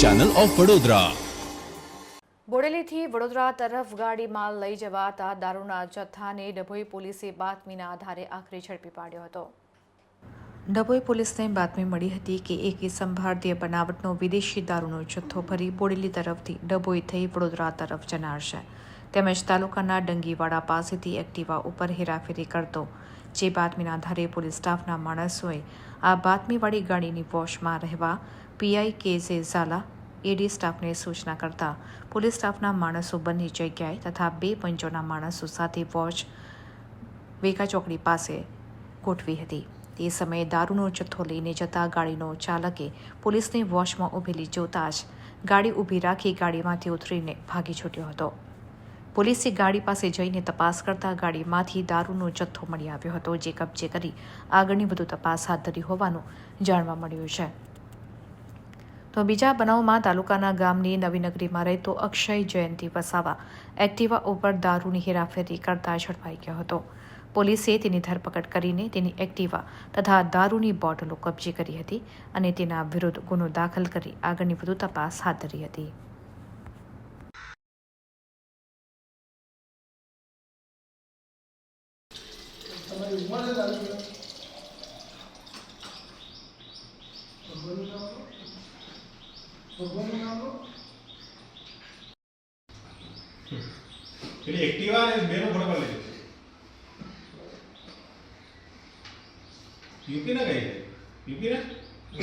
Channel of Vadodara બોડેલીથી વડોદરા તરફ ગાડી માલ લઈ જવાતા દારૂના જથ્થાને ડભોઈ પોલીસે બાતમીના આધારે આખરે ઝડપી પાડ્યો હતો. ડભોઈ પોલીસને બાતમી મળી હતી કે એક સંભારતીય બનાવટનો વિદેશી દારૂનો જથ્થો ભરી બોડેલી તરફથી ડભોઈ થઈ વડોદરા તરફ જનાર છે. તેમજ તાલુકાના ડંગીવાડા પાસેથી એક્ટિવા ઉપર હેરાફેરી કરતો. જે બાતમીના આધારે પોલીસ સ્ટાફના માણસોએ આ બાતમીવાળી ગાડીની વોશમાં રહેવા પીઆઈ કે જે ઝાલા એડી સ્ટાફને સૂચના કરતા પોલીસ સ્ટાફના માણસો બંને જગ્યાએ તથા બે પંચોના માણસો સાથે વોચ વેકા ચોકડી પાસે ગોઠવી હતી. તે સમયે દારૂનો જથ્થો લઈને જતા ગાડીનો ચાલકે પોલીસને વોશમાં ઊભેલી જોતા જ ગાડી ઊભી રાખી ગાડીમાંથી ઉતરીને ભાગી છૂટ્યો હતો. પોલીસે ગાડી પાસે જઈને તપાસ કરતા ગાડીમાંથી દારૂનો જથ્થો મળી આવ્યો હતો, જે કબજે કરી આગળની વધુ તપાસ હાથ ધરી હોવાનું જાણવા મળ્યું છે. તો બીજા બનાવમાં તાલુકાના ગામની નવીનગરીમાં રહેતો અક્ષય જયંતિ વસાવા એક્ટિવા ઉપર દારૂની હેરાફેરી કરતા ઝડપાઈ ગયો હતો. પોલીસે તેની ધરપકડ કરીને તેની એક્ટિવા તથા દારૂની બોટલો કબજે કરી હતી અને તેના વિરુદ્ધ ગુનો દાખલ કરી આગળની વધુ તપાસ હાથ ધરી હતી. તમારી ઉંમર નામ લો. પેલી એક્ટિવા અને બેનો ફોટો પાડી લેજો યુપી ના કઈ યુપી ના